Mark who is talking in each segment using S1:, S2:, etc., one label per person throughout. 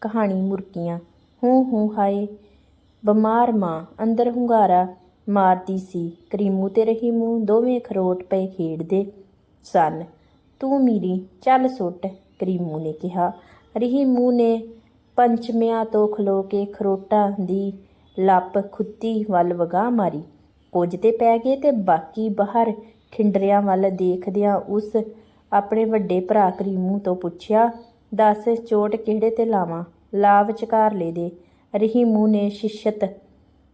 S1: ਕਹਾਣੀ ਮੁਰਕੀਆਂ। ਹੂੰ ਹੂੰ, ਹਾਏ, ਬਿਮਾਰ ਮਾਂ, ਅੰਦਰ ਹੁੰਗਾਰਾ ਮਾਰਦੀ ਸੀ। ਕਰੀਮੂ ਤੇ ਰਹੀਮੂ ਦੋਵੇਂ ਖਰੋਟ ਪਏ ਖੇਡਦੇ ਸਨ। ਤੂੰ ਮੀਰੀ, ਚੱਲ ਸੁੱਟ, ਕਰੀਮੂ ਨੇ ਕਿਹਾ। ਰਹੀਮੂ ਨੇ ਪੰਚਮਿਆਂ ਤੋਂ ਖਲੋ ਕੇ ਖਰੋਟਾਂ ਦੀ ਲੱਪ ਖੁੱਤੀ ਵੱਲ ਵਗਾ ਮਾਰੀ। ਕੁਝ ਤੇ ਪੈ ਗਏ ਤੇ ਬਾਕੀ ਬਾਹਰ ਖਿੰਡਰਿਆਂ ਵੱਲ ਦੇਖਦਿਆਂ ਉਸ ਆਪਣੇ ਵੱਡੇ ਭਰਾ ਕਰੀਮੂ ਤੋਂ ਪੁੱਛਿਆ ਦੱਸ ਚੋਟ ਕਿਹੜੇ ਤੇ ਲਾਵਾਂ? ਲਾ ਵਿਚਕਾਰ ਲੈ ਦੇ। ਰਹੀਮੂ ਨੇ ਸ਼ਿਸ਼ਤ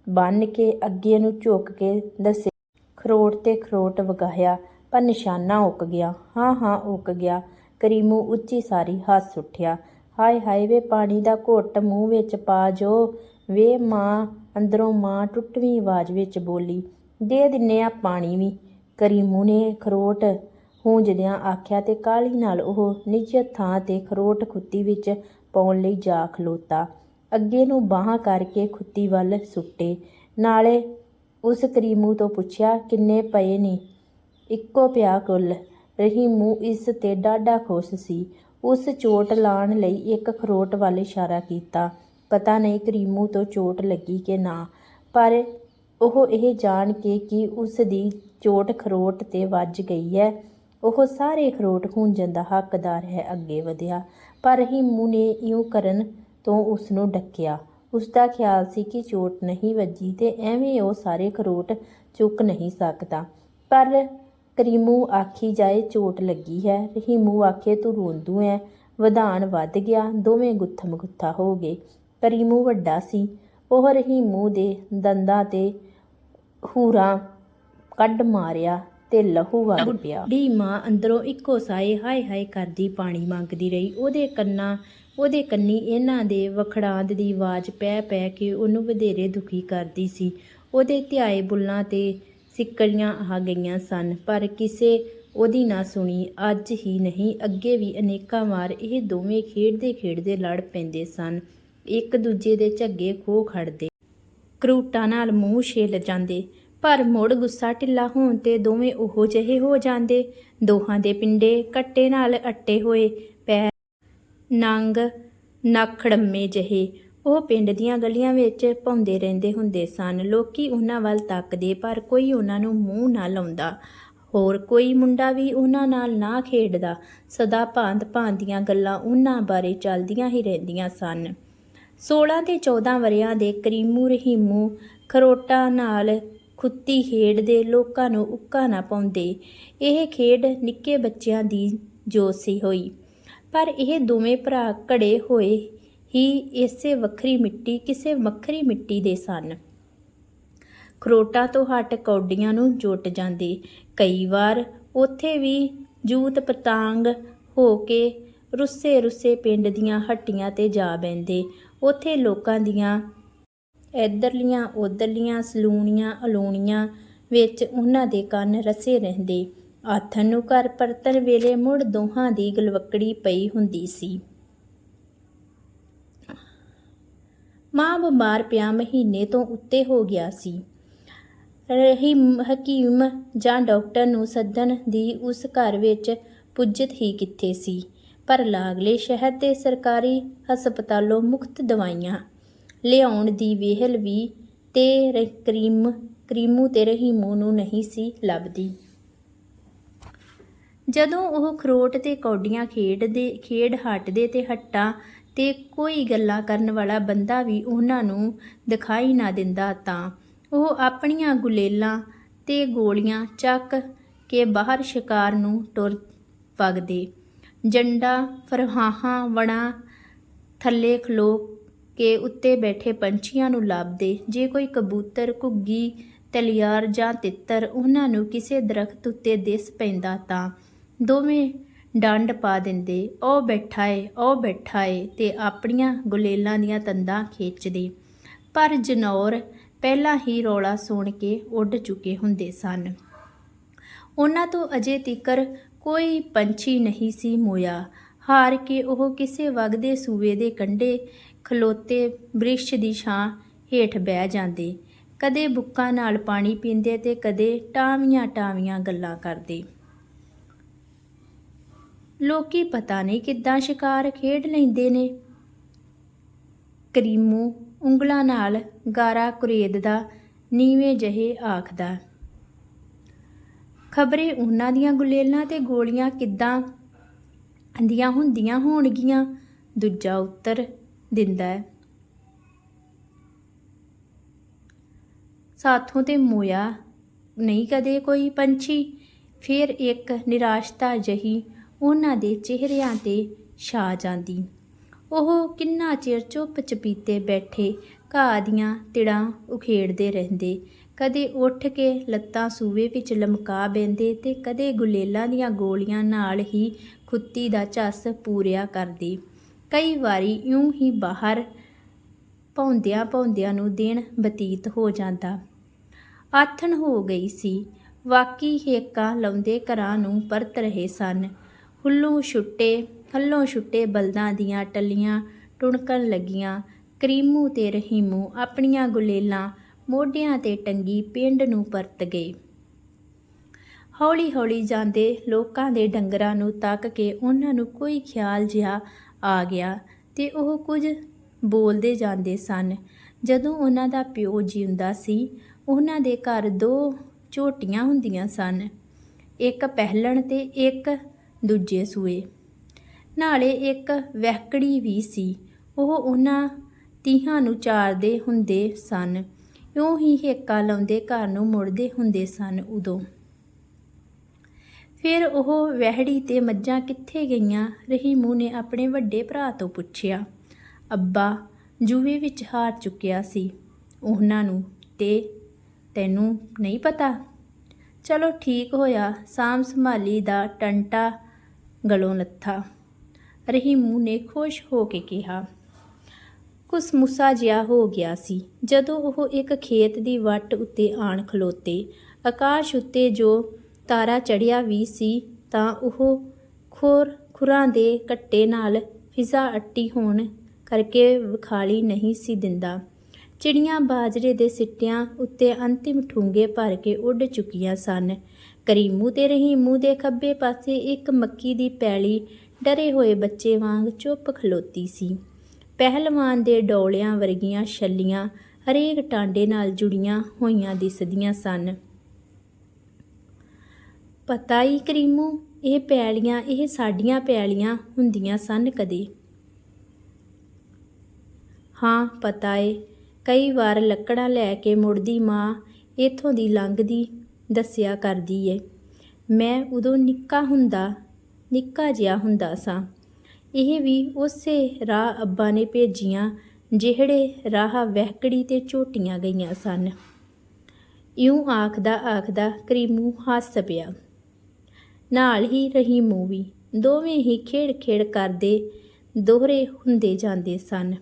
S1: ਬੰਨ ਕੇ ਅੱਗੇ ਨੂੰ ਝੁੱਕ ਕੇ ਦੱਸੇ। ਖਰੋਟ ਤੇ ਖਰੋਟ ਵਗਾਇਆ ਪਰ ਨਿਸ਼ਾਨਾ ਉੱਕ ਗਿਆ। ਹਾਂ ਹਾਂ, ਉੱਕ ਗਿਆ। ਕਰੀਮੂ ਉੱਚੀ ਸਾਰੀ ਹੱਸ ਉੱਠਿਆ। ਹਾਏ ਹਾਏ, ਵੇ ਪਾਣੀ ਦਾ ਘੁੱਟ ਮੂੰਹ ਵਿੱਚ ਪਾ ਜੋ। ਵੇ ਮਾਂ, ਅੰਦਰੋਂ ਮਾਂ ਟੁੱਟਵੀਂ ਆਵਾਜ਼ ਵਿੱਚ ਬੋਲੀ, ਦੇ ਦਿੰਨੇ ਆ ਪਾਣੀ ਵੀ। ਕਰੀਮੂ ਨੇ ਖਰੋਟ ਹੂੰਜਦਿਆਂ ਆਖਿਆ ਤੇ ਕਾਹਲੀ ਨਾਲ ਉਹ ਨਿਜਤ ਥਾਂ ਤੇ ਖਰੋਟ ਖੁੱਤੀ ਵਿੱਚ ਪਾਉਣ ਲਈ ਜਾ ਖਲੋਤਾ। ਅੱਗੇ ਨੂੰ ਬਾਹਾਂ ਕਰਕੇ ਖੁੱਤੀ ਵੱਲ ਸੁੱਟੇ। ਨਾਲੇ ਉਸ ਕਰੀਮੂ ਤੋਂ ਪੁੱਛਿਆ, ਕਿੰਨੇ ਪਏ ਨੇ? ਇੱਕੋ ਪਿਆ ਕੁੱਲ। ਰਹੀਮੂ ਇਸ ਤੇ ਡਾਢਾ ਖੁਸ਼ ਸੀ। ਉਸ ਚੋਟ ਲਾਣ ਲਈ ਇੱਕ ਖਰੋਟ ਵੱਲ ਇਸ਼ਾਰਾ ਕੀਤਾ। ਪਤਾ ਨਹੀਂ ਕਰੀਮੂ ਤੋਂ ਚੋਟ ਲੱਗੀ ਕਿ ਨਾ। ਪਰ ਉਹ ਇਹ ਜਾਣ ਕੇ ਕਿ ਉਸ ਦੀ ਚੋਟ ਖਰੋਟ ਤੇ ਵੱਜ ਗਈ ਹੈ। ਉਹ ਸਾਰੇ ਖਰੋਟ ਹੁੰਜਣ ਦਾ ਹੱਕਦਾਰ ਹੈ ਅੱਗੇ ਵਧਿਆ। ਪਰ ਰਹੀਮੂ ਨੇ ਇਉਂ ਕਰਨ ਤੋਂ ਉਸ ਨੂੰ ਡੱਕਿਆ। ਉਸ ਦਾ ਖਿਆਲ ਸੀ ਕਿ ਚੋਟ ਨਹੀਂ ਵੱਜੀ ਤੇ ਐਵੇਂ ਉਹ ਸਾਰੇ ਖਰੋਟ ਚੁੱਕ ਨਹੀਂ ਸਕਦਾ। ਪਰ ਕਰੀਮੂ ਆਖੀ ਜਾਏ ਚੋਟ ਲੱਗੀ ਹੈ ਰਹੀਮੂ ਆਖੇ, ਤੂੰ ਰੋਂਦੂ ਐ? ਵਧਾਨ ਵੱਧ ਗਿਆ। ਦੋਵੇਂ ਗੁੱਥਮ ਗੁੱਥਾ ਹੋ ਗਏ। ਕਰੀਮੂ ਵੱਡਾ ਸੀ। ਉਹ ਰਹੀਮੂ ਦੇ ਦੰਦਾਂ ਤੇ ਹੂਰਾ ਕੱਢ ਮਾਰਿਆ। ਤੇ ਲਹੂ ਵਗ ਪਿਆ। ਢੀ ਮਾਂ ਅੰਦਰੋਂ ਇੱਕੋ ਸਾਏ ਹਾਏ ਹਾਏ ਕਰਦੀ ਪਾਣੀ ਮੰਗਦੀ ਰਹੀ। ਉਹਦੇ ਕੰਨਾਂ ਉਹਦੇ ਕੰਨੀ ਇਹਨਾਂ ਦੇ ਵਖੜਾਂਦ ਦੀ ਆਵਾਜ਼ ਪੈ ਪੈ ਕੇ ਉਹਨੂੰ ਵਧੇਰੇ ਦੁਖੀ ਕਰਦੀ ਸੀ। ਉਹਦੇ ਧਿਆਏ ਬੁੱਲਾਂ ਤੇ ਸਿੱਕੜੀਆਂ ਆ ਗਈਆਂ ਸਨ ਪਰ ਕਿਸੇ ਉਹਦੀ ਨਾ ਸੁਣੀ ਅੱਜ ਹੀ ਨਹੀਂ ਅੱਗੇ ਵੀ ਅਨੇਕਾਂ ਵਾਰ ਇਹ ਦੋਵੇਂ ਖੇਡਦੇ ਖੇਡਦੇ ਲੜ ਪੈਂਦੇ ਸਨ। ਇੱਕ ਦੂਜੇ ਦੇ ਝੱਗੇ ਖੋ ਖੜਦੇ ਕਰੂਟਾਂ ਨਾਲ ਮੂੰਹ ਛਿੱਲ ਜਾਂਦੇ। ਪਰ ਮੁੜ ਗੁੱਸਾ ਢਿੱਲਾ ਹੋਣ ਤੇ ਦੋਵੇਂ ਉਹੋ ਜਿਹੇ ਹੋ ਜਾਂਦੇ। ਦੋਹਾਂ ਦੇ ਪਿੰਡੇ ਕੱਟੇ ਨਾਲ ਅੱਟੇ ਹੋਏ। ਪੈਰ ਨੰਗ ਨਖੜਮੇ ਜਿਹੇ। ਉਹ ਪਿੰਡ ਦੀਆਂ ਗਲੀਆਂ ਵਿੱਚ ਭੌਂਦੇ ਰਹਿੰਦੇ ਹੁੰਦੇ ਸਨ। ਲੋਕੀ ਉਹਨਾਂ ਵੱਲ ਤੱਕਦੇ, ਪਰ ਕੋਈ ਉਹਨਾਂ ਨੂੰ ਮੂੰਹ ਨਾ ਲਾਉਂਦਾ। ਹੋਰ ਕੋਈ ਮੁੰਡਾ ਵੀ ਉਹਨਾਂ ਨਾਲ ਨਾ ਖੇਡਦਾ। ਸਦਾ ਭਾਂਤ ਭਾਂਤ ਦੀਆਂ ਗੱਲਾਂ ਉਹਨਾਂ ਬਾਰੇ ਚੱਲਦੀਆਂ ਹੀ ਰਹਿੰਦੀਆਂ ਸਨ। 16 ਤੇ 14 ਵਰਿਆਂ ਦੇ ਕਰੀਮੂ ਰਹੀਮੂ ਖਰੋਟਾਂ ਨਾਲ ਖੁੱਤੀ ਖੇਡਦੇ ਲੋਕਾਂ ਨੂੰ ਉੱਕਾ ਨਾ ਪਾਉਂਦੇ। ਇਹ ਖੇਡ ਨਿੱਕੇ ਬੱਚਿਆਂ ਦੀ ਜੋਸੀ ਹੋਈ। ਪਰ ਇਹ ਦੋਵੇਂ ਭਰਾ ਘੜੇ ਹੋਏ ਹੀ ਇਸੇ ਵੱਖਰੀ ਮਿੱਟੀ, ਕਿਸੇ ਵੱਖਰੀ ਮਿੱਟੀ ਦੇ ਸਨ। ਖਰੋਟਾ ਤੋਂ ਹਟ ਕੌਡੀਆਂ ਨੂੰ ਜੁੱਟ ਜਾਂਦੇ। ਕਈ ਵਾਰ ਉੱਥੇ ਵੀ ਜੂਤ ਪਤੰਗ ਹੋ ਕੇ ਰੁੱਸੇ ਰੁੱਸੇ ਪਿੰਡ ਦੀਆਂ ਹੱਟੀਆਂ ਤੇ ਜਾ ਬੈਂਦੇ ਉੱਥੇ ਲੋਕਾਂ ਦੀਆਂ ਇਧਰਲੀਆਂ ਉਧਰਲੀਆਂ ਸਲੂਣੀਆਂ, ਅਲੂਣੀਆਂ ਵਿੱਚ ਉਹਨਾਂ ਦੇ ਕੰਨ ਰਸੇ ਰਹਿੰਦੇ। ਆਥਣ ਨੂੰ ਘਰ ਪਰਤਣ ਵੇਲੇ ਮੁੜ ਦੋਹਾਂ ਦੀ ਗਲਵਕੜੀ ਪਈ ਹੁੰਦੀ ਸੀ। ਮਾਂ ਬਿਮਾਰ ਪਿਆ ਮਹੀਨੇ ਤੋਂ ਉੱਤੇ ਹੋ ਗਿਆ ਸੀ। ਰਹੀ ਹਕੀਮ ਜਾਂ ਡਾਕਟਰ ਨੂੰ ਸੱਦਣ ਦੀ ਉਸ ਘਰ ਵਿੱਚ ਪੁੱਜਤ ਹੀ ਕਿੱਥੇ ਸੀ। ਪਰ ਲਾਗਲੇ ਸ਼ਹਿਰ ਦੇ ਸਰਕਾਰੀ ਹਸਪਤਾਲੋਂ ਮੁਫਤ ਦਵਾਈਆਂ ਲਿਆਉਣ ਦੀ ਵੇਹਲ ਵੀ ਤੇ ਰ- ਕਰੀਮ, ਕਰੀਮੂ ਤੇ ਰਹੀਮੂ ਨੂੰ ਨਹੀਂ ਸੀ ਲੱਭਦੀ। ਜਦੋਂ ਉਹ ਖਰੋਟ ਤੇ ਕੌਡੀਆਂ ਖੇਡਦੇ, ਖੇਡ ਹਟਦੇ ਤੇ ਹੱਟਾਂ ਤੇ ਕੋਈ ਗੱਲਾਂ ਕਰਨ ਵਾਲਾ ਬੰਦਾ ਵੀ ਉਹਨਾਂ ਨੂੰ ਦਿਖਾਈ ਨਾ ਦਿੰਦਾ ਤਾਂ ਉਹ ਆਪਣੀਆਂ ਗੁਲੇਲਾਂ ਤੇ ਗੋਲੀਆਂ ਚੱਕ ਕੇ ਬਾਹਰ ਸ਼ਿਕਾਰ ਨੂੰ ਟੁਰ ਵਗਦੇ। ਜੰਡਾ, ਫਰਹਾਹਾਂ, ਵਣਾ ਥੱਲੇ ਖਲੋ ਕੇ ਉੱਤੇ ਬੈਠੇ ਪੰਛੀਆਂ ਨੂੰ ਲੱਭਦੇ। ਜੇ ਕੋਈ ਕਬੂਤਰ, ਘੁੱਗੀ, ਤਲਿਆਰ ਜਾਂ ਤਿੱਤਰ ਉਹਨਾਂ ਨੂੰ ਕਿਸੇ ਦਰਖਤ ਉੱਤੇ ਦਿਸ ਪੈਂਦਾ ਤਾਂ ਦੋਵੇਂ ਡੰਡ ਪਾ ਦਿੰਦੇ। ਉਹ ਬੈਠਾ ਏ ਉਹ ਬੈਠਾ ਏ ਤੇ ਆਪਣੀਆਂ ਗੁਲੇਲਾਂ ਦੀਆਂ ਤੰਦਾਂ ਖੇਚਦੇ। ਪਰ ਜਨੌਰ ਪਹਿਲਾਂ ਹੀ ਰੌਲਾ ਸੁਣ ਕੇ ਉੱਡ ਚੁੱਕੇ ਹੁੰਦੇ ਸਨ। ਉਹਨਾਂ ਤੋਂ ਅਜੇ ਤੀਕਰ ਕੋਈ ਪੰਛੀ ਨਹੀਂ ਸੀ ਮੋਇਆ। ਹਾਰ ਕੇ ਉਹ ਕਿਸੇ ਵਗਦੇ ਸੂਏ ਦੇ ਕੰਢੇ ਖਲੋਤੇ ਬ੍ਰਿਸ਼ ਦੀ ਛਾਂ ਹੇਠ ਬਹਿ ਜਾਂਦੇ। ਕਦੇ ਬੁੱਕਾਂ ਨਾਲ ਪਾਣੀ ਪੀਂਦੇ ਤੇ ਕਦੇ ਟਾਵੀਆਂ ਟਾਵੀਆਂ ਗੱਲਾਂ ਕਰਦੇ। ਲੋਕੀ ਪਤਾ ਨਹੀਂ ਕਿੱਦਾਂ ਸ਼ਿਕਾਰ ਖੇਡ ਲੈਂਦੇ ਨੇ। ਕਰੀਮੂ ਉਂਗਲਾਂ ਨਾਲ ਗਾਰਾ ਕੁਰੇਦ ਦਾ ਨੀਵੇਂ ਜਿਹੇ ਆਖਦਾ, ਖਬਰੇ ਉਹਨਾਂ ਦੀਆਂ ਗੁਲੇਲਾਂ ਤੇ ਗੋਲੀਆਂ ਕਿੱਦਾਂ? ਦੀਆਂ ਹੁੰਦੀਆਂ ਹੋਣਗੀਆਂ। ਦੂਜਾ ਉੱਤਰ ਦਿੰਦਾ ਹੈ। ਸਾਥੋਂ ਤੇ ਮੋਇਆ ਨਹੀਂ ਕਦੇ ਕੋਈ ਪੰਛੀ, ਫਿਰ ਇੱਕ ਨਿਰਾਸ਼ਤਾ ਜਹੀ ਉਹਨਾਂ ਦੇ ਚਿਹਰਿਆਂ ਤੇ ਛਾ ਜਾਂਦੀ। ਉਹ ਕਿੰਨਾ ਚਿਰ ਚੁੱਪ ਚਪੀਤੇ ਬੈਠੇ ਘਾਹ ਦੀਆਂ ਤਿੜਾਂ ਉਖੇੜਦੇ ਰਹਿੰਦੇ। ਕਦੇ ਉੱਠ ਕੇ ਲੱਤਾਂ ਸੂਵੇ ਵਿੱਚ ਲਮਕਾ ਬੈੰਦੇ ਤੇ ਕਦੇ ਗੁਲੇਲਾਂ ਦੀਆਂ ਗੋਲੀਆਂ ਨਾਲ ਹੀ ਖੁੱਤੀ ਦਾ ਝੱਸ ਪੂਰਿਆ ਕਰਦੇ। ਕਈ ਵਾਰੀ ਇਉਂ ਹੀ ਬਾਹਰ ਭੌਂਦਿਆਂ ਭੌਂਦਿਆਂ ਨੂੰ ਦਿਨ ਬਤੀਤ ਹੋ ਜਾਂਦਾ। ਆਥਣ ਹੋ ਗਈ ਸੀ। ਵਾਕੀ ਹੇਕਾਂ ਲਾਉਂਦੇ ਘਰਾਂ ਨੂੰ ਪਰਤ ਰਹੇ ਸਨ। ਹੁੱਲੂ ਛੁੱਟੇ, ਹੱਲੋਂ ਛੁੱਟੇ ਬਲਦਾਂ ਦੀਆਂ ਟੱਲੀਆਂ ਟੁਣਕਣ ਲੱਗੀਆਂ। ਕਰੀਮੂ ਤੇ ਰਹੀਮੂ ਆਪਣੀਆਂ ਗੁਲੇਲਾਂ ਮੋਢਿਆਂ ਤੇ ਟੰਗੀ ਪਿੰਡ ਨੂੰ ਪਰਤ ਗਏ। ਹੌਲੀ ਹੌਲੀ ਜਾਂਦੇ ਲੋਕਾਂ ਦੇ ਡੰਗਰਾਂ ਨੂੰ ਤੱਕ ਕੇ ਉਹਨਾਂ ਨੂੰ ਕੋਈ ਖਿਆਲ ਜਿਹਾ ਆ ਗਿਆ ਤੇ ਉਹ ਕੁਝ ਬੋਲਦੇ ਜਾਂਦੇ ਸਨ। ਜਦੋਂ ਉਹਨਾਂ ਦਾ ਪਿਓ ਜਿਉਂਦਾ ਸੀ, ਉਹਨਾਂ ਦੇ ਘਰ ਦੋ ਝੋਟੀਆਂ ਹੁੰਦੀਆਂ ਸਨ। ਇੱਕ ਪਹਿਲਣ ਤੇ ਇੱਕ ਦੂਜੇ ਸੂਏ। ਨਾਲੇ ਇੱਕ ਵਹਿਕੜੀ ਵੀ ਸੀ। ਉਹ ਉਹਨਾਂ ਤੀਹਾਂ ਨੂੰ ਚਾਰਦੇ ਹੁੰਦੇ ਸਨ। ਇਉਂ ਹੀ ਹੇਕਾ ਲਾਉਂਦੇ ਘਰ ਨੂੰ ਮੁੜਦੇ ਹੁੰਦੇ ਸਨ ਉਦੋਂ। ਫਿਰ ਉਹ ਵਹਿੜੀ ਤੇ ਮੱਝਾਂ ਕਿੱਥੇ ਗਈਆਂ ਰਹੀਮੂ ਨੇ ਆਪਣੇ ਵੱਡੇ ਭਰਾ ਤੋਂ ਪੁੱਛਿਆ। ਅੱਬਾ ਜੂਵੇ ਵਿੱਚ ਹਾਰ ਚੁੱਕਿਆ ਸੀ। ਉਹਨਾਂ ਨੂੰ, ਤੇ ਤੈਨੂੰ ਨਹੀਂ ਪਤਾ? ਚਲੋ ਠੀਕ ਹੋਇਆ ਸਾਮ ਸੰਭਾਲੀ ਦਾ ਟੰਟਾ ਗਲੋਂ ਲੱਥਾ। ਰਹੀਮੂ ਨੇ ਖੁਸ਼ ਹੋ ਕੇ ਕਿਹਾ। ਕੁਸ ਮੁੱਸਾ ਜਿਹਾ ਹੋ ਗਿਆ ਸੀ। ਜਦੋਂ ਉਹ ਇੱਕ ਖੇਤ ਦੀ ਵੱਟ ਉੱਤੇ ਆਣ ਖਲੋਤੇ, ਆਕਾਸ਼ ਉੱਤੇ ਜੋ ਤਾਰਾ ਚੜ੍ਹਿਆ ਵੀ ਸੀ ਤਾਂ ਉਹ ਖੋਰ ਖੁਰਾਂ ਦੇ ਕੱਟੇ ਨਾਲ ਫਿਜ਼ਾ ਅੱਟੀ ਹੋਣ ਕਰਕੇ ਵਿਖਾਲੀ ਨਹੀਂ ਸੀ ਦਿੰਦਾ। ਚਿੜੀਆਂ ਬਾਜਰੇ ਦੇ ਸਿੱਟਿਆਂ ਉੱਤੇ ਅੰਤਿਮ ਠੂੰਗੇ ਭਰ ਕੇ ਉੱਡ ਚੁੱਕੀਆਂ ਸਨ। ਕਰੀਮੂ ਤੇ ਰਹੀਮੂ ਦੇ ਖੱਬੇ ਪਾਸੇ ਇੱਕ ਮੱਕੀ ਦੀ ਪੈਲੀ ਡਰੇ ਹੋਏ ਬੱਚੇ ਵਾਂਗ ਚੁੱਪ ਖਲੋਤੀ ਸੀ। ਪਹਿਲਵਾਨ ਦੇ ਡੋਲਿਆਂ ਵਰਗੀਆਂ ਛੱਲੀਆਂ ਹਰੇਕ ਟਾਂਡੇ ਨਾਲ ਜੁੜੀਆਂ ਹੋਈਆਂ ਦਿਸਦੀਆਂ ਸਨ। ਪਤਾ ਹੀ ਕਰੀਮੂ, ਇਹ ਪੈਲੀਆਂ, ਇਹ ਸਾਡੀਆਂ ਪੈਲੀਆਂ ਹੁੰਦੀਆਂ ਸਨ ਕਦੇ। ਹਾਂ, ਪਤਾ ਏ, ਕਈ ਵਾਰ ਲੱਕੜਾਂ ਲੈ ਕੇ ਮੁੜਦੀ ਮਾਂ ਇਥੋਂ ਦੀ ਲੰਘਦੀ, ਦੱਸਿਆ ਕਰਦੀ ਏ। ਮੈਂ ਉਦੋਂ ਨਿੱਕਾ ਹੁੰਦਾ, ਨਿੱਕਾ ਜਿਹਾ ਹੁੰਦਾ ਸਾਂ। ਇਹ ਵੀ ਉਸੇ ਰਾਹ ਅੱਬਾ ਨੇ ਭੇਜੀਆਂ, ਜਿਹੜੇ ਰਾਹ ਵਹਿਕੜੀ ਤੇ ਝੋਟੀਆਂ ਗਈਆਂ ਸਨ। ਇਉਂ ਆਖਦਾ ਆਖਦਾ ਕਰੀਮੂ ਹੱਸ ਪਿਆ। ਨਾਲ ਹੀ ਰਹੀਮੂ ਵੀ ਦੋਵੇਂ ਹੀ ਖੇਡ ਖੇਡ ਕਰਦੇ ਦੋਹਰੇ ਹੁੰਦੇ ਜਾਂਦੇ ਸਨ।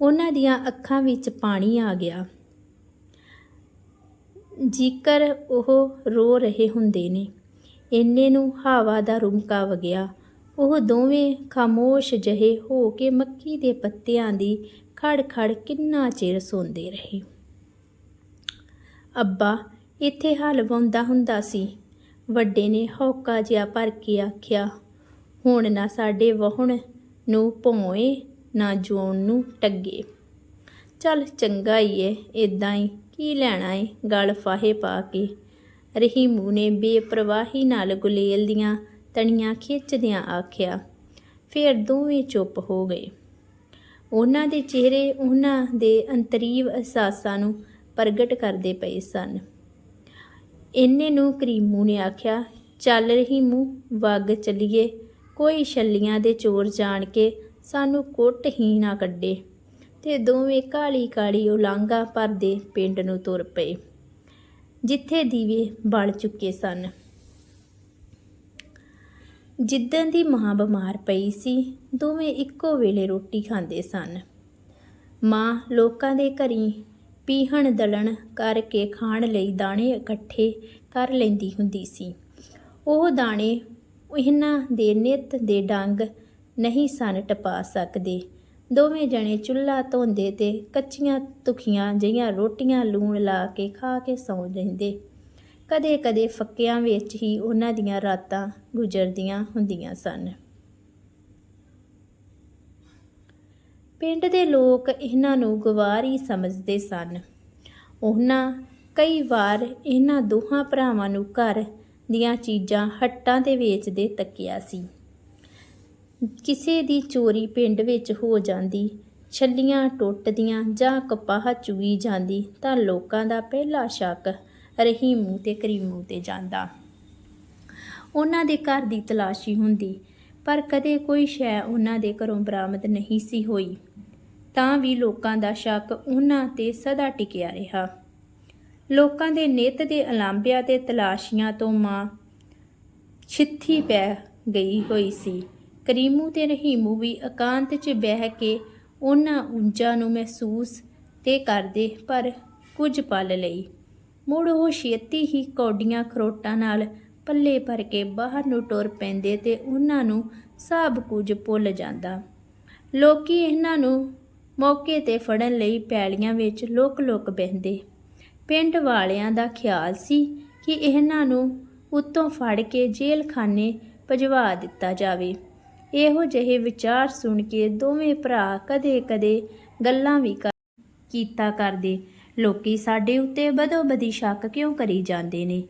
S1: ਉਹਨਾਂ ਦੀਆਂ ਅੱਖਾਂ ਵਿੱਚ ਪਾਣੀ ਆ ਗਿਆ। ਜੀਕਰ ਉਹ ਰੋ ਰਹੇ ਹੁੰਦੇ ਨੇ, ਇੰਨੇ ਨੂੰ ਹਵਾ ਦਾ ਰੁਮਕਾ ਵਗਿਆ। ਉਹ ਦੋਵੇਂ ਖਾਮੋਸ਼ ਜਹੇ ਹੋ ਕੇ ਮੱਕੀ ਦੇ ਪੱਤਿਆਂ ਦੀ ਖੜ ਖੜ ਕਿੰਨਾ ਚਿਰ ਸੌਂਦੇ ਰਹੇ। ਅੱਬਾ ਇੱਥੇ ਹਲ ਵਾਉਂਦਾ ਹੁੰਦਾ ਸੀ। ਵੱਡੇ ਨੇ ਹੌਕਾ ਜਿਹਾ ਭਰ ਕੇ ਆਖਿਆ, ਹੁਣ ਨਾ ਸਾਡੇ ਵਹੁਣ ਨੂੰ ਭੋਏ, ਨਾ ਜੋਨ ਨੂੰ ਟੱਗੇ। ਚੱਲ ਚੰਗਾ ਹੀ ਏ ਇਦਾਂ ਹੀ ਕੀ ਲੈਣਾ ਏ? ਗਲ ਫਾਹੇ ਪਾ ਕੇ। ਰਹੀਮੂ ਨੇ ਬੇਪਰਵਾਹੀ ਨਾਲ ਗੁਲੇਲ ਦੀਆਂ ਤਣੀਆਂ ਖਿੱਚਦਿਆਂ ਆਖਿਆ, ਫਿਰ ਦੋਵੇਂ ਚੁੱਪ ਹੋ ਗਏ। ਉਹਨਾਂ ਦੇ ਚਿਹਰੇ ਉਹਨਾਂ ਦੇ ਅੰਤਰੀਵ ਅਹਿਸਾਸਾਂ ਨੂੰ ਪ੍ਰਗਟ ਕਰਦੇ ਪਏ ਸਨ। ਇੰਨੇ ਨੂੰ ਕਰੀਮੂ ਨੇ ਆਖਿਆ, ਚੱਲ ਰਹੀ ਮੂੰਹ, ਵਗ ਚੱਲੀਏ। ਕੋਈ ਛੱਲੀਆਂ ਦੇ ਚੋਰ ਜਾਣ ਕੇ ਸਾਨੂੰ ਕੁੱਟ ਹੀ ਨਾ ਕੱਢੇ। ਤੇ ਦੋਵੇਂ ਕਾਲੀ ਕਾਲੀ ਉਲਾਂਗਾ ਭਰਦੇ ਪਿੰਡ ਨੂੰ ਤੁਰ ਪਏ, ਜਿੱਥੇ ਦੀਵੇ ਬਲ ਚੁੱਕੇ ਸਨ। ਜਿੱਦਣ ਦੀ ਮਾਂ ਬਿਮਾਰ ਪਈ ਸੀ, ਦੋਵੇਂ ਇੱਕੋ ਵੇਲੇ ਰੋਟੀ ਖਾਂਦੇ ਸਨ। ਮਾਂ ਲੋਕਾਂ ਦੇ ਘਰੀ ਪੀਹਣ ਦਲਣ ਕਰਕੇ ਖਾਣ ਲਈ ਦਾਣੇ ਇਕੱਠੇ ਕਰ ਲੈਂਦੀ ਹੁੰਦੀ ਸੀ। ਉਹ ਦਾਣੇ ਇਹਨਾਂ ਦੇ ਨਿੱਤ ਦੇ ਡੰਗ ਨਹੀਂ ਸਨ ਟਪਾ ਸਕਦੇ। ਦੋਵੇਂ ਜਣੇ ਚੁੱਲ੍ਹਾ ਧੋਂਦੇ ਤੇ ਕੱਚੀਆਂ ਤੁਖੀਆਂ ਜਿਹੀਆਂ ਰੋਟੀਆਂ ਲੂਣ ਲਾ ਕੇ ਖਾ ਕੇ ਸੌਂ ਜਾਂਦੇ। ਕਦੇ ਕਦੇ ਫੱਕਿਆਂ ਵਿੱਚ ਹੀ ਉਹਨਾਂ ਦੀਆਂ ਰਾਤਾਂ ਗੁਜ਼ਰਦੀਆਂ ਹੁੰਦੀਆਂ ਸਨ। ਪਿੰਡ ਦੇ ਲੋਕ ਇਹਨਾਂ ਨੂੰ ਗਵਾਰ ਹੀ ਸਮਝਦੇ ਸਨ। ਉਹਨਾਂ ਕਈ ਵਾਰ ਇਹਨਾਂ ਦੋਹਾਂ ਭਰਾਵਾਂ ਨੂੰ ਘਰ ਦੀਆਂ ਚੀਜ਼ਾਂ ਹੱਟਾਂ ਤੇ ਵੇਚਦੇ ਤੱਕਿਆ ਸੀ। ਕਿਸੇ ਦੀ ਚੋਰੀ ਪਿੰਡ ਵਿੱਚ ਹੋ ਜਾਂਦੀ, ਛੱਲੀਆਂ ਟੁੱਟਦੀਆਂ ਜਾਂ ਕਪਾਹ ਚੁਗੀ ਜਾਂਦੀ ਤਾਂ ਲੋਕਾਂ ਦਾ ਪਹਿਲਾ ਸ਼ੱਕ ਰਹੀਮੂ ਤੇ ਕਰੀਮੂ ਤੇ ਜਾਂਦਾ। ਉਹਨਾਂ ਦੇ ਘਰ ਦੀ ਤਲਾਸ਼ੀ ਹੁੰਦੀ, ਪਰ ਕਦੇ ਕੋਈ ਸ਼ੈ ਉਹਨਾਂ ਦੇ ਘਰੋਂ ਬਰਾਮਦ ਨਹੀਂ ਸੀ ਹੋਈ। ਤਾਂ ਵੀ ਲੋਕਾਂ ਦਾ ਸ਼ੱਕ ਉਹਨਾਂ ਤੇ ਸਦਾ ਟਿਕਿਆ ਰਿਹਾ। ਲੋਕਾਂ ਦੇ ਨਿੱਤ ਦੇ ਅਲਾਂਭਿਆਂ ਤੇ ਤਲਾਸ਼ੀਆਂ ਤੋਂ ਮਾਂ ਛਿੱਥੀ ਪੈ ਗਈ ਹੋਈ ਸੀ। ਕਰੀਮੂ ਤੇ ਰਹੀਮੂ ਵੀ ਇਕਾਂਤ 'ਚ ਬਹਿ ਕੇ ਉਹਨਾਂ ਉਂਝਾਂ ਨੂੰ ਮਹਿਸੂਸ ਤੇ ਕਰਦੇ, ਪਰ ਕੁਝ ਪਲ ਲਈ। ਮੁੜ ਉਹ ਛੇਤੀ ਹੀ ਕੌਡੀਆਂ ਖਰੋਟਾਂ ਨਾਲ ਪੱਲੇ ਭਰ ਕੇ ਬਾਹਰ ਨੂੰ ਟੁਰ ਪੈਂਦੇ ਤੇ ਉਹਨਾਂ ਨੂੰ ਸਭ ਕੁਝ ਭੁੱਲ ਜਾਂਦਾ। ਲੋਕੀ ਇਹਨਾਂ ਨੂੰ ਮੌਕੇ ਤੇ ਫੜਨ ਲਈ ਪੈਲੀਆਂ ਵਿੱਚ ਲੁਕ-ਲੁਕ ਬਹਿੰਦੇ। ਪਿੰਡ ਵਾਲਿਆਂ ਦਾ ਖਿਆਲ ਸੀ ਕਿ ਇਹਨਾਂ ਨੂੰ ਉੱਤੋਂ ਫੜ ਕੇ ਜੇਲ੍ਹ ਭਜਵਾ ਦਿੱਤਾ ਜਾਵੇ। ਇਹੋ ਜਿਹੇ ਵਿਚਾਰ ਸੁਣ ਕੇ ਦੋਵੇਂ ਭਰਾ ਕਦੇ-ਕਦੇ ਗੱਲਾਂ ਵੀ ਕਰ ਕੀਤਾ ਕਰਦੇ। ਲੋਕੀ ਸਾਡੇ ਉੱਤੇ ਬਦੋ-ਬਦੀ ਸ਼ੱਕ ਕਿਉਂ ਕਰੀ ਜਾਂਦੇ ਨੇ?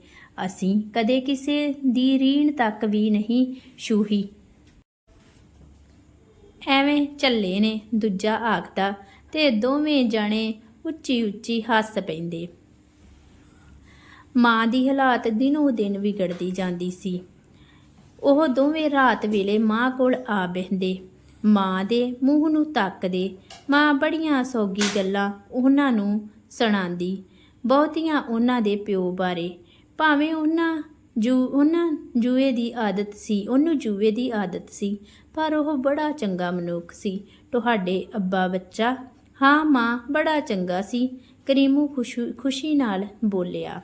S1: ਅਸੀਂ ਕਦੇ ਕਿਸੇ ਦੀ ਰੀਣ ਤੱਕ ਵੀ ਨਹੀਂ ਛੂਹੀ। ਐਵੇਂ ਚੱਲੇ ਨੇ ਦੂਜਾ ਆਖਦਾ ਤੇ ਦੋਵੇਂ ਜਣੇ ਉੱਚੀ ਉੱਚੀ ਹੱਸ ਪੈਂਦੇ। ਮਾਂ ਦੀ ਹਾਲਾਤ ਦਿਨੋ ਦਿਨ ਵਿਗੜਦੀ ਜਾਂਦੀ ਸੀ। ਉਹ ਦੋਵੇਂ ਰਾਤ ਵੇਲੇ ਮਾਂ ਕੋਲ ਆ ਬਹਿੰਦੇ। ਮਾਂ ਦੇ ਮੂੰਹ ਨੂੰ ਤੱਕਦੇ ਮਾਂ ਬੜੀਆਂ ਸੌਗੀ ਗੱਲਾਂ ਉਹਨਾਂ ਨੂੰ ਸੁਣਾਉਂਦੀ। ਬਹੁਤੀਆਂ ਉਹਨਾਂ ਦੇ ਪਿਓ ਬਾਰੇ, ਭਾਵੇਂ ਉਹਨਾਂ ਜੂ ਉਹਨਾਂ ਜੂਏ ਦੀ ਆਦਤ ਸੀ, ਉਹਨੂੰ ਜੂਏ ਦੀ ਆਦਤ ਸੀ, ਪਰ ਉਹ ਬੜਾ ਚੰਗਾ ਮਨੁੱਖ ਸੀ। ਤੁਹਾਡੇ ਅੱਬਾ ਬੱਚਾ? ਹਾਂ ਮਾਂ, ਬੜਾ ਚੰਗਾ ਸੀ, ਕਰੀਮੂ ਖੁਸ਼ੀ ਖੁਸ਼ੀ ਨਾਲ ਬੋਲਿਆ।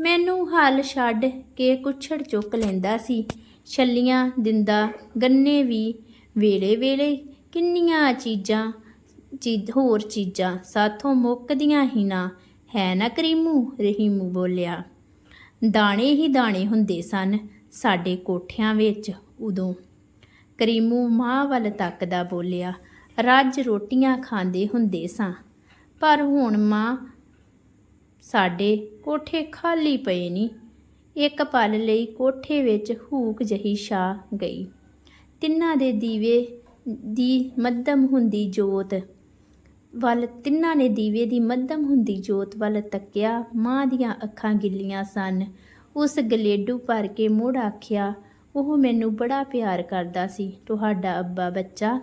S1: ਮੈਨੂੰ ਹਾਲ ਛੱਡ ਕੇ ਕੁੱਛੜ ਚੁੱਕ ਲੈਂਦਾ ਸੀ। ਛੱਲੀਆਂ ਦਿੰਦਾ, ਗੰਨੇ ਵੀ ਵੇਲੇ ਵੇਲੇ, ਕਿੰਨੀਆਂ ਚੀਜ਼ਾਂ, ਚੀਜ਼, ਹੋਰ ਚੀਜ਼ਾਂ, ਸਾਥੋਂ ਮੁੱਕਦੀਆਂ ਹੀ ਨਾ। ਹੈ ਨਾ ਕਰੀਮੂ? ਰਹੀਮੂ ਬੋਲਿਆ। ਦਾਣੇ ਹੀ ਦਾਣੇ ਹੁੰਦੇ ਸਨ ਸਾਡੇ ਕੋਠਿਆਂ ਵਿੱਚ ਉਦੋਂ। ਕਰੀਮੂ ਮਾਂ ਵੱਲ ਤੱਕਦਾ ਬੋਲਿਆ, ਰੱਜ ਰੋਟੀਆਂ ਖਾਂਦੇ ਹੁੰਦੇ ਸਾਂ, ਪਰ ਹੁਣ ਮਾਂ ਸਾਡੇ ਕੋਠੇ ਖਾਲੀ ਪਏ ਨਹੀਂ ਇੱਕ ਪਲ ਲਈ ਕੋਠੇ ਵਿੱਚ ਹੂਕ ਜਹੀ ਛਾ ਗਈ। ਤਿੰਨਾਂ ਦੇ ਦੀਵੇ ਦੀ ਮੱਧਮ ਹੁੰਦੀ ਜੋਤ ਵੱਲ ਤਿੰਨਾਂ ਨੇ ਦੀਵੇ ਦੀ ਮੱਧਮ ਹੁੰਦੀ ਜੋਤ ਵੱਲ ਤੱਕਿਆ, ਮਾਂ ਦੀਆਂ ਅੱਖਾਂ ਗਿੱਲੀਆਂ ਸਨ। ਉਸ ਗਲੇਡੂ ਭਰ ਕੇ ਮੁੜ ਆਖਿਆ, ਉਹ ਮੈਨੂੰ ਬੜਾ ਪਿਆਰ ਕਰਦਾ ਸੀ, ਤੁਹਾਡਾ ਅੱਬਾ ਬੱਚਾ।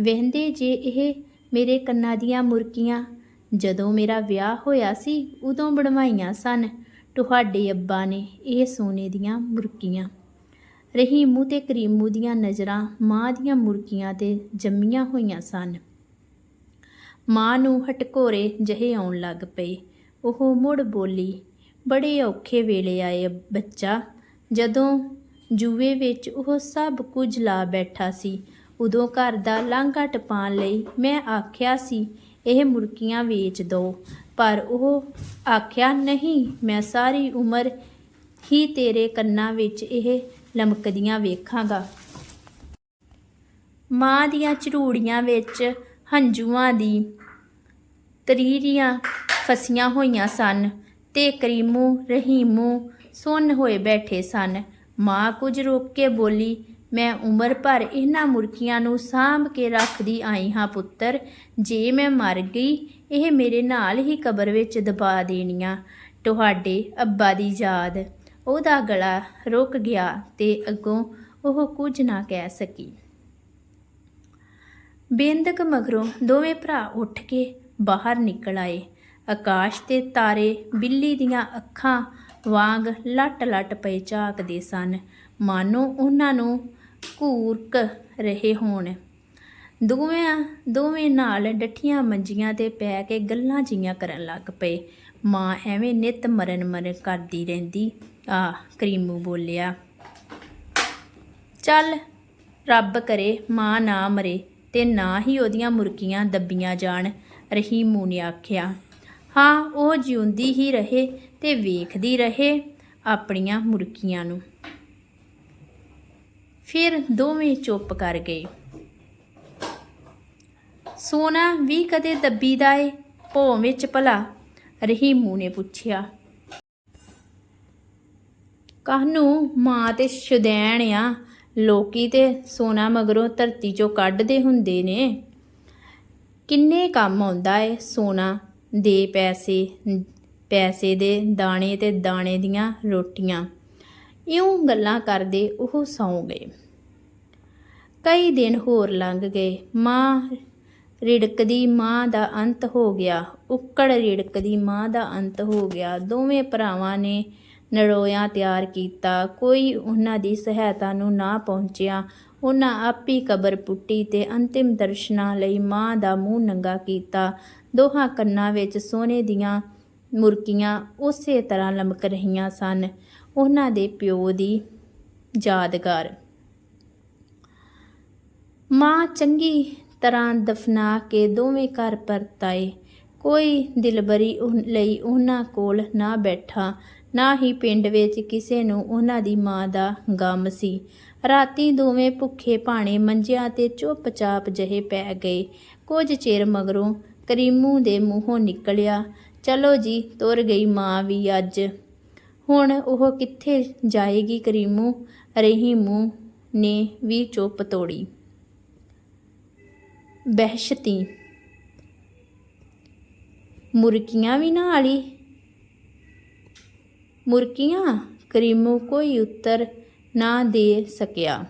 S1: ਵਹਿੰਦੇ ਜੇ ਇਹ ਮੇਰੇ ਕੰਨਾਂ ਦੀਆਂ ਮੁਰਕੀਆਂ। ਜਦੋਂ ਮੇਰਾ ਵਿਆਹ ਹੋਇਆ ਸੀ, ਉਦੋਂ ਬਣਵਾਈਆਂ ਸਨ ਤੁਹਾਡੇ ਅੱਬਾ ਨੇ ਇਹ ਸੋਨੇ ਦੀਆਂ ਮੁਰਕੀਆਂ। ਰਹੀਮੂ ਤੇ ਕਰੀਮੂ ਦੀਆਂ ਨਜ਼ਰਾਂ ਮਾਂ ਦੀਆਂ ਮੁਰਕੀਆਂ ਤੇ ਜੰਮੀਆਂ ਹੋਈਆਂ ਸਨ। ਮਾਂ ਨੂੰ ਹਟਕੋਰੇ ਜਿਹੇ ਆਉਣ ਲੱਗ ਪਏ। ਉਹ ਮੁੜ ਬੋਲੀ, ਬੜੇ ਔਖੇ ਵੇਲੇ ਆਏ ਬੱਚਾ। ਜਦੋਂ ਜੂਏ ਵਿੱਚ ਉਹ ਸਭ ਕੁਝ ਲਾ ਬੈਠਾ ਸੀ, ਉਦੋਂ ਘਰ ਦਾ ਲਾਂਘਾ ਟਪਾਉਣ ਲਈ ਮੈਂ ਆਖਿਆ ਸੀ, ਇਹ ਮੁਰਕੀਆਂ ਵੇਚ ਦੋ। ਪਰ ਉਹ ਆਖਿਆ, ਨਹੀਂ, ਮੈਂ ਸਾਰੀ ਉਮਰ ਹੀ ਤੇਰੇ ਕੰਨਾਂ ਵਿੱਚ ਇਹ ਲਮਕਦੀਆਂ ਵੇਖਾਂਗਾ। ਮਾਂ ਦੀਆਂ ਝਰੂੜੀਆਂ ਵਿੱਚ ਹੰਝੂਆਂ ਦੀ ਤਰੀਰੀਆਂ ਫਸੀਆਂ ਹੋਈਆਂ ਸਨ ਤੇ ਕਰੀਮੂ, ਰਹੀਮੂ ਸੁੰਨ ਹੋਏ ਬੈਠੇ ਸਨ। ਮਾਂ ਕੁਝ ਰੋਕ ਕੇ ਬੋਲੀ, ਮੈਂ ਉਮਰ ਭਰ ਇਹਨਾਂ ਮੁਰਕੀਆਂ ਨੂੰ ਸਾਂਭ ਕੇ ਰੱਖਦੀ ਆਈ ਹਾਂ ਪੁੱਤਰ। ਜੇ ਮੈਂ ਮਰ ਗਈ, ਇਹ ਮੇਰੇ ਨਾਲ ਹੀ ਕਬਰ ਵਿੱਚ ਦਬਾ ਦੇਣੀਆਂ। ਤੁਹਾਡੇ ਅੱਬਾ ਦੀ ਯਾਦ। ਉਹਦਾ ਗਲਾ ਰੁਕ ਗਿਆ ਤੇ ਅੱਗੋਂ ਉਹ ਕੁਝ ਨਾ ਕਹਿ ਸਕੀ। ਬੇਂਦਕ ਮਗਰੋਂ ਦੋਵੇਂ ਭਰਾ ਉੱਠ ਕੇ ਬਾਹਰ ਨਿਕਲ ਆਏ। ਆਕਾਸ਼ ਤੇ ਤਾਰੇ ਬਿੱਲੀ ਦੀਆਂ ਅੱਖਾਂ ਵਾਂਗ ਲੱਟ ਲੱਟ ਪਏ ਝਾਕਦੇ ਸਨ। ਮਾਨੋ ਉਹਨਾਂ ਨੂੰ ਘੂਰਕ ਰਹੇ ਹੋਣ। ਦੋਵੇਂ ਦੋਵੇਂ ਨਾਲ ਡੱਠੀਆਂ ਮੰਜੀਆਂ ਤੇ ਪੈ ਕੇ ਗੱਲਾਂ ਜੀਆਂ ਕਰਨ ਲੱਗ ਪਏ। ਮਾਂ ਐਵੇਂ ਨਿਤ ਮਰਨ ਮਰਨ ਕਰਦੀ ਰਹਿੰਦੀ। ਆ ਕਰੀਮੂ ਬੋਲਿਆ, ਚੱਲ, ਰੱਬ ਕਰੇ ਮਾਂ ਨਾ ਮਰੇ। ਤੇ ਨਾ ਹੀ ਉਹਦੀਆਂ ਮੁਰਕੀਆਂ ਦੱਬੀਆਂ ਜਾਣ ਰਹੀਮੂ ਨੇ ਆਖਿਆ। ਹਾਂ, ਉਹ ਜਿਉਂਦੀ ਹੀ ਰਹੇ ਤੇ ਵੇਖਦੀ ਰਹੇ ਆਪਣੀਆਂ ਮੁਰਕੀਆਂ ਨੂੰ। ਫਿਰ ਦੋਵੇਂ ਚੁੱਪ ਕਰ ਗਏ। ਸੋਨਾ ਵੀ ਕਦੇ ਦੱਬੀ ਦਾ ਏ? ਭੋਂ ਵਿੱਚ ਭਲਾ? ਰਹੀਮੂ ਨੇ ਪੁੱਛਿਆ। ਕਾਹਨੂੰ ਮਾਂ ਤੇ ਸ਼ੁਦੈਣ ਆ? ਲੋਕੀ ਤੇ ਸੋਨਾ ਮਗਰੋਂ ਧਰਤੀ ਚੋਂ ਕੱਢਦੇ ਹੁੰਦੇ ਨੇ। ਕਿੰਨੇ ਕੰਮ ਆਉਂਦਾ ਏ ਸੋਨਾ, ਦੇ ਪੈਸੇ ਪੈਸੇ ਦੇ ਦਾਣੇ ਤੇ ਦਾਣੇ ਦੀਆਂ ਰੋਟੀਆਂ। ਇਉਂ ਗੱਲਾਂ ਕਰਦੇ ਉਹ ਸੌਂ ਗਏ। ਕਈ ਦਿਨ ਹੋਰ ਲੰਘ ਗਏ। ਮਾਂ ਰਿੜਕਦੀ ਮਾਂ ਦਾ ਅੰਤ ਹੋ ਗਿਆ। ਉੱਕੜ ਰਿੜਕਦੀ ਮਾਂ ਦਾ ਅੰਤ ਹੋ ਗਿਆ। ਦੋਵੇਂ ਭਰਾਵਾਂ ਨੇ ਨੜੋਇਆ ਤਿਆਰ ਕੀਤਾ। ਕੋਈ ਉਹਨਾਂ ਦੀ ਸਹਾਇਤਾ ਨੂੰ ਨਾ ਪਹੁੰਚਿਆ। ਉਹਨਾਂ ਆਪੀ ਕਬਰ ਪੁੱਟੀ ਤੇ ਅੰਤਿਮ ਦਰਸ਼ਨਾਂ ਲਈ ਮਾਂ ਦਾ ਮੂੰਹ ਨੰਗਾ ਕੀਤਾ। ਦੋਹਾਂ ਕੰਨਾਂ ਵਿੱਚ ਸੋਨੇ ਦੀਆਂ ਮੁਰਕੀਆਂ ਉਸੇ ਤਰ੍ਹਾਂ ਲਮਕ ਰਹੀਆਂ ਸਨ। ਉਹਨਾਂ ਦੇ ਪਿਓ ਦੀ ਯਾਦਗਾਰ। ਮਾਂ ਚੰਗੀ ਤਰ੍ਹਾਂ ਦਫਨਾ ਕੇ ਦੋਵੇਂ ਘਰ ਪਰਤ ਆਏ ਕੋਈ ਦਿਲਬਰੀ ਲਈ ਉਹਨਾਂ ਕੋਲ ਨਾ ਬੈਠਾ। ਨਾ ਹੀ ਪਿੰਡ ਵਿੱਚ ਕਿਸੇ ਨੂੰ ਉਹਨਾਂ ਦੀ ਮਾਂ ਦਾ ਗਮ ਸੀ। ਰਾਤੀ ਦੋਵੇਂ ਭੁੱਖੇ ਭਾਣੇ ਮੰਜਿਆਂ ਤੇ ਚੁੱਪਚਾਪ ਜਹੇ ਪੈ ਗਏ। ਕੁਝ ਚਿਰ ਮਗਰੋਂ ਕਰੀਮੂ ਦੇ ਮੂੰਹੋਂ ਨਿਕਲਿਆ, ਚਲੋ ਜੀ, ਤੁਰ ਗਈ ਮਾਂ ਵੀ ਅੱਜ। ਹੁਣ ਉਹ ਕਿੱਥੇ ਜਾਏਗੀ ਕਰੀਮੂ? ਰਹੀਮੂ ਨੇ ਵੀ ਚੁੱਪ ਤੋੜੀ। ਬਹਿਸ਼ਤੀ। ਮੁਰਕੀਆਂ ਵੀ ਨਾ ਆਲੀ ਮੁਰਕੀਆਂ ਕਰੀਮੂ ਕੋਈ ਉੱਤਰ ਨਾ ਦੇ ਸਕਿਆ।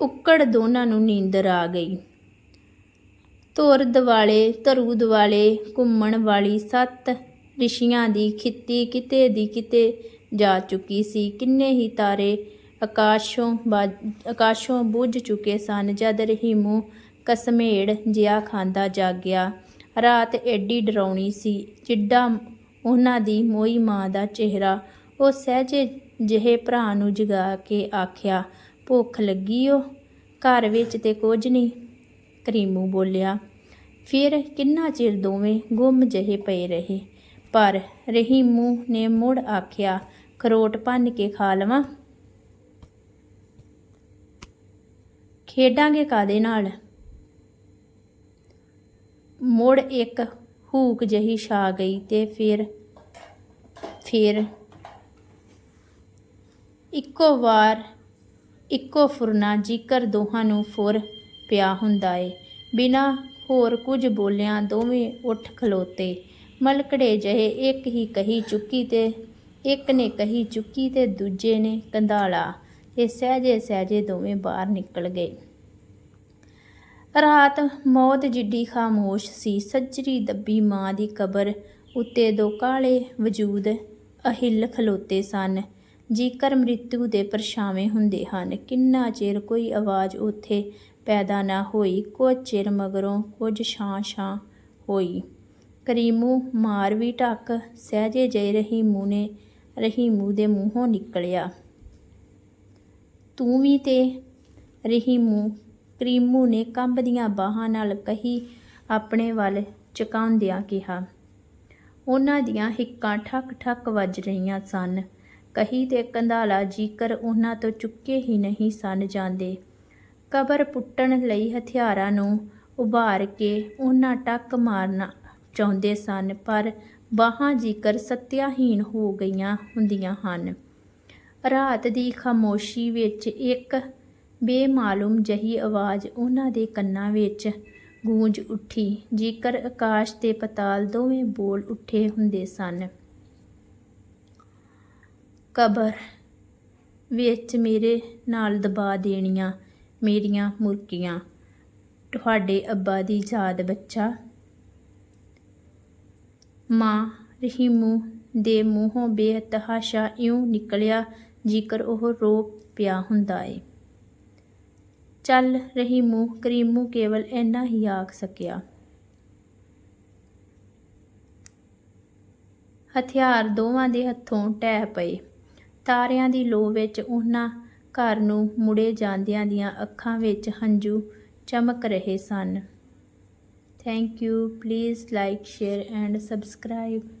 S1: ਉੱਕੜ ਦੋਨਾਂ ਨੂੰ ਨੀਂਦਰ ਆ ਗਈ। ਧੁਰ ਦਿਵਾਲੇ, ਧਰੂ ਦਿਵਾਲੇ, ਘੁੰਮਣ ਵਾਲੀ ਸੱਤ ਰਿਸ਼ੀਆਂ ਦੀ ਖਿੱਤੀ ਕਿਤੇ ਦੀ ਕਿਤੇ ਜਾ ਚੁੱਕੀ ਸੀ। ਕਿੰਨੇ ਹੀ ਤਾਰੇ ਆਕਾਸ਼ੋਂ ਬਾਜ- ਆਕਾਸ਼ੋਂ ਬੁੱਝ ਚੁੱਕੇ ਸਨ। ਜਦ ਰਹੀਮੂ ਕਸਮੇੜ ਜਿਹਾ ਖਾਂਦਾ ਜਾਗਿਆ ਰਾਤ ਐਡੀ ਡਰਾਉਣੀ ਸੀ, ਜਿੱਡਾ ਉਹਨਾਂ ਦੀ ਮੋਈ ਮਾਂ ਦਾ ਚਿਹਰਾ। ਉਹ ਸਹਿਜੇ ਜਿਹੇ ਭਰਾ ਨੂੰ ਜਗਾ ਕੇ ਆਖਿਆ, ਭੁੱਖ ਲੱਗੀ ਓ ਘਰ ਵਿੱਚ ਤੇ ਕੁਝ ਨਹੀਂ ਕਰੀਮੂ ਬੋਲਿਆ। ਫਿਰ ਕਿੰਨਾ ਚਿਰ ਦੋਵੇਂ ਗੁੰਮ ਜਿਹੇ ਪਏ ਰਹੇ? ਪਰ ਰਹੀਮੂ ਨੇ ਮੁੜ ਆਖਿਆ, ਖਰੋਟ ਭੰਨ ਕੇ ਖਾ ਲਵਾਂ? ਖੇਡਾਂਗੇ ਕਾਦੇ ਨਾਲ? ਮੁੜ ਇੱਕ ਹੂਕ ਜਹੀ ਛਾ ਗਈ ਤੇ ਫਿਰ ਫਿਰ ਇੱਕੋ ਵਾਰ ਇੱਕੋ ਫੁਰਨਾ ਜਿਕਰ ਦੋਹਾਂ ਨੂੰ ਫੁਰ ਪਿਆ ਹੁੰਦਾ ਏ। ਬਿਨਾ ਹੋਰ ਕੁਝ ਬੋਲਿਆਂ ਦੋਵੇਂ ਉੱਠ ਖਲੋਤੇ। ਮਲਕੜੇ ਜਿਹੇ ਇੱਕ ਹੀ ਕਹੀ ਚੁੱਕੀ ਤੇ ਇੱਕ ਨੇ ਕਹੀ ਚੁੱਕੀ ਤੇ ਦੂਜੇ ਨੇ ਕੰਧਾਲਾ। ਤੇ ਸਹਿਜੇ ਸਹਿਜੇ ਦੋਵੇਂ ਬਾਹਰ ਨਿਕਲ ਗਏ। ਰਾਤ ਮੌਤ ਜਿੱਡੀ ਖਾਮੋਸ਼ ਸੀ। ਸੱਜਰੀ ਦੱਬੀ ਮਾਂ ਦੀ ਕਬਰ ਉੱਤੇ ਦੋ ਕਾਲੇ ਵਜੂਦ ਅਹਿਲ ਖਲੋਤੇ ਸਨ। ਜੀਕਰ ਮ੍ਰਿਤੂ ਦੇ ਪਰਛਾਵੇਂ ਹੁੰਦੇ ਹਨ, ਕਿੰਨਾ ਚਿਰ ਕੋਈ ਆਵਾਜ਼ ਉੱਥੇ ਪੈਦਾ ਨਾ ਹੋਈ, ਕੁਝ ਚਿਰ ਮਗਰੋਂ ਕੁਝ ਛਾਂ ਛਾਂ ਹੋਈ। ਕਰੀਮੂ ਮਾਰ ਵੀ ਢੱਕ ਸਹਿਜੇ ਜੈ ਰਹੀਮੂ ਨੇ, ਰਹੀਮੂ ਦੇ ਮੂੰਹੋਂ ਨਿਕਲਿਆ। ਤੂੰ ਵੀ ਤੇ ਰਹੀਮੂ ਕਰੀਮੂ ਨੇ ਕੰਬਦੀਆਂ ਬਾਹਾਂ ਨਾਲ ਕਹੀ, ਆਪਣੇ ਵੱਲ ਚਕਾਉਂਦਿਆਂ ਕਿਹਾ, ਉਹਨਾਂ ਦੀਆਂ ਹਿੱਕਾਂ ਠੱਕ ਠੱਕ ਵੱਜ ਰਹੀਆਂ ਸਨ। ਕਹੀ ਤੇ ਕੰਧਾਲਾ ਜੀਕਰ ਉਹਨਾਂ ਤੋਂ ਚੁੱਕੇ ਹੀ ਨਹੀਂ ਸਨ ਜਾਂਦੇ। ਕਬਰ ਪੁੱਟਣ ਲਈ ਹਥਿਆਰਾਂ ਨੂੰ ਉਭਾਰ ਕੇ ਉਹਨਾਂ ਟੱਕ ਮਾਰਨਾ ਚਾਹੁੰਦੇ ਸਨ, ਪਰ ਬਾਹਾਂ ਜੀਕਰ ਸਤਿਆਹੀਣ ਹੋ ਗਈਆਂ ਹੁੰਦੀਆਂ ਹਨ। ਰਾਤ ਦੀ ਖਾਮੋਸ਼ੀ ਵਿੱਚ ਇੱਕ ਬੇਮਾਲੂਮ ਜਹੀ ਆਵਾਜ਼ ਉਹਨਾਂ ਦੇ ਕੰਨਾਂ ਵਿੱਚ ਗੂੰਜ ਉੱਠੀ, ਜੇਕਰ ਆਕਾਸ਼ ਤੇ ਪਤਾਲ ਦੋਵੇਂ ਬੋਲ ਉੱਠੇ ਹੁੰਦੇ ਸਨ। ਕਬਰ, ਵਿੱਚ ਮੇਰੇ ਨਾਲ ਦਬਾ ਦੇਣੀਆਂ ਮੇਰੀਆਂ ਮੁਰਕੀਆਂ, ਤੁਹਾਡੇ ਅੱਬਾ ਦੀ ਯਾਦ ਬੱਚਾ। ਮਾਂ ਰਹੀਮੂ ਦੇ ਮੂੰਹੋਂ ਬੇਤਹਾਸ਼ਾ ਇਉਂ ਨਿਕਲਿਆ ਜੇਕਰ ਉਹ ਰੋ ਪਿਆ ਹੁੰਦਾ ਏ। ਚੱਲ ਰਹੀਮੂ ਕਰੀਮੂ ਕੇਵਲ ਇੰਨਾ ਹੀ ਆਖ ਸਕਿਆ। ਹਥਿਆਰ ਦੋਵਾਂ ਦੇ ਹੱਥੋਂ ਟਹਿ ਪਏ। ਤਾਰਿਆਂ ਦੀ ਲੋ ਵਿੱਚ ਉਹਨਾਂ ਘਰ ਨੂੰ ਮੁੜੇ ਜਾਂਦਿਆਂ ਦੀਆਂ ਅੱਖਾਂ ਵਿੱਚ ਹੰਝੂ ਚਮਕ ਰਹੇ ਸਨ। Thank you please like share and subscribe